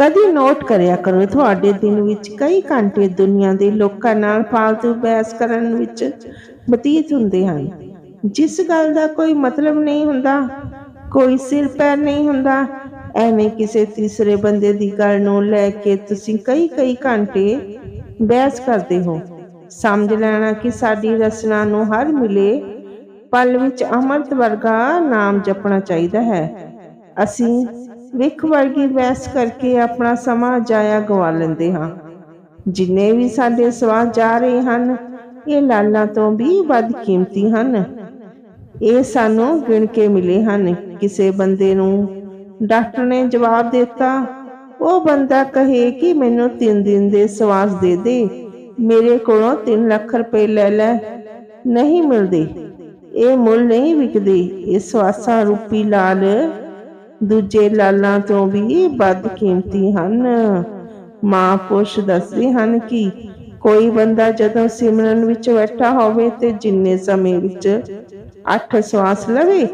ਕਦੀ ਨੋਟ ਕਰਿਆ ਕਰੋ, ਤੁਹਾਡੇ ਦਿਨ ਵਿੱਚ ਕਈ ਘੰਟੇ ਦੁਨੀਆ ਦੇ ਲੋਕਾਂ ਨਾਲ ਫਾਲਤੂ ਬਹਿਸ ਕਰਨ ਵਿੱਚ ਬਤੀਤ ਹੁੰਦੇ ਹਨ। ਜਿਸ ਗੱਲ ਦਾ ਕੋਈ ਮਤਲਬ ਨਹੀਂ ਹੁੰਦਾ, ਕੋਈ ਸਿਰ ਪੈਰ ਨਹੀਂ ਹੁੰਦਾ, ਐਵੇਂ ਕਿਸੇ ਤੀਸਰੇ ਬੰਦੇ ਦੀ ਗੱਲ ਨੂੰ ਲੈ ਕੇ ਤੁਸੀਂ ਕਈ ਕਈ ਘੰਟੇ ਬਹਿਸ ਕਰਦੇ ਹੋ। ਸਮਝ ਲੈਣਾ ਕਿ ਸਾਡੀ ਰਚਨਾ ਨੂੰ ਹਰ ਮਿਲੇ ਪਲ ਵਿੱਚ ਅੰਮ੍ਰਿਤ ਵਰਗਾ ਨਾਮ ਜਪਣਾ ਚਾਹੀਦਾ ਹੈ। ਅਸੀਂ ਵਿਖ ਵਰਗੀ ਬਹਿਸ ਕਰਕੇ ਆਪਣਾ ਸਮਾਂ ਜਾਇਆ ਗਵਾ ਲੈਂਦੇ ਹਾਂ। ਜਿੰਨੇ ਵੀ ਸਾਡੇ ਸਵਾਲ ਜਾ ਰਹੇ ਹਨ, ਇਹ ਲਾਲਾਂ ਤੋਂ ਵੀ ਵੱਧ ਕੀਮਤੀ ਹਨ। ਇਹ ਸਾਨੂੰ ਗਿਣ ਕੇ ਮਿਲੇ ਹਨ। ਕਿਸੇ ਬੰਦੇ ਨੂੰ ਡਾਕਟਰ ਨੇ ਜਵਾਬ ਦਿੱਤਾ, ਉਹ ਬੰਦਾ ਕਹੇ ਕਿ ਮੈਨੂੰ 3 ਦਿਨ ਦੇ ਸਵਾਸ ਦੇ ਦੇ, ਮੇਰੇ ਕੋਲੋਂ 3 ਲੱਖ ਰੁਪਏ ਲੈ ਲੈ, ਨਹੀਂ ਮਿਲਦੇ। ਇਹ ਮੁੱਲ ਨਹੀਂ ਵਿਕਦੇ। ਇਹ ਸਵਾਸਾਂ ਰੂਪੀ ਲਾਲ ਦੂਜੇ ਲਾਲਾਂ ਤੋਂ ਵੀ ਵੱਧ ਕੀਮਤੀ ਹਨ। ਮਾਂ ਦੱਸਦੇ ਹਨ ਕਿ ਕੋਈ ਬੰਦਾ ਜਦੋਂ ਸਿਮਰਨ ਵਿੱਚ ਬੈਠਾ ਹੋਵੇ ਤੇ ਜਿੰਨੇ ਸਮੇਂ ਵਿੱਚ ਅੱਠ ਸਵਾਸ ਲਵੇ,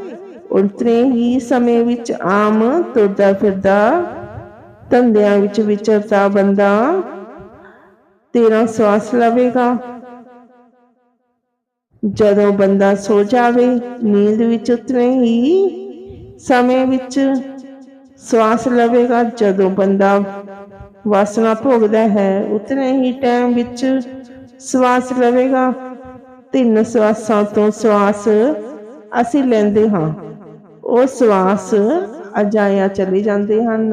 ਉਤਨੇ ਹੀ ਸਮੇਂ ਵਿੱਚ ਆਮ ਤੁਰਦਾ ਫਿਰਦਾ ਧੰਦਿਆਂ ਵਿੱਚ ਵਿਚਰਦਾ ਬੰਦਾ 13 ਸਵਾਸ ਲਵੇਗਾ। ਜਦੋਂ ਬੰਦਾ ਸੋ ਜਾਵੇ, ਨੀਂਦ ਵਿੱਚ ਉਤਨੇ ਹੀ ਸਮੇਂ ਵਿੱਚ ਸਵਾਸ ਲਵੇਗਾ ਜਦੋਂ ਬੰਦਾ ਵਾਸਨਾ ਭੋਗਦਾ ਹੈ। ਉਤਨੇ ਹੀ ਟਾਈਮ ਵਿੱਚ ਸਵਾਸ ਲਵੇਗਾ। ਤਿੰਨ ਸਵਾਸਾਂ ਤੋਂ ਸਵਾਸ ਅਸੀਂ ਲੈਂਦੇ ਹਾਂ। ਉਹ ਸਵਾਸ ਅਜਾਇਆ ਚਲੇ ਜਾਂਦੇ ਹਨ।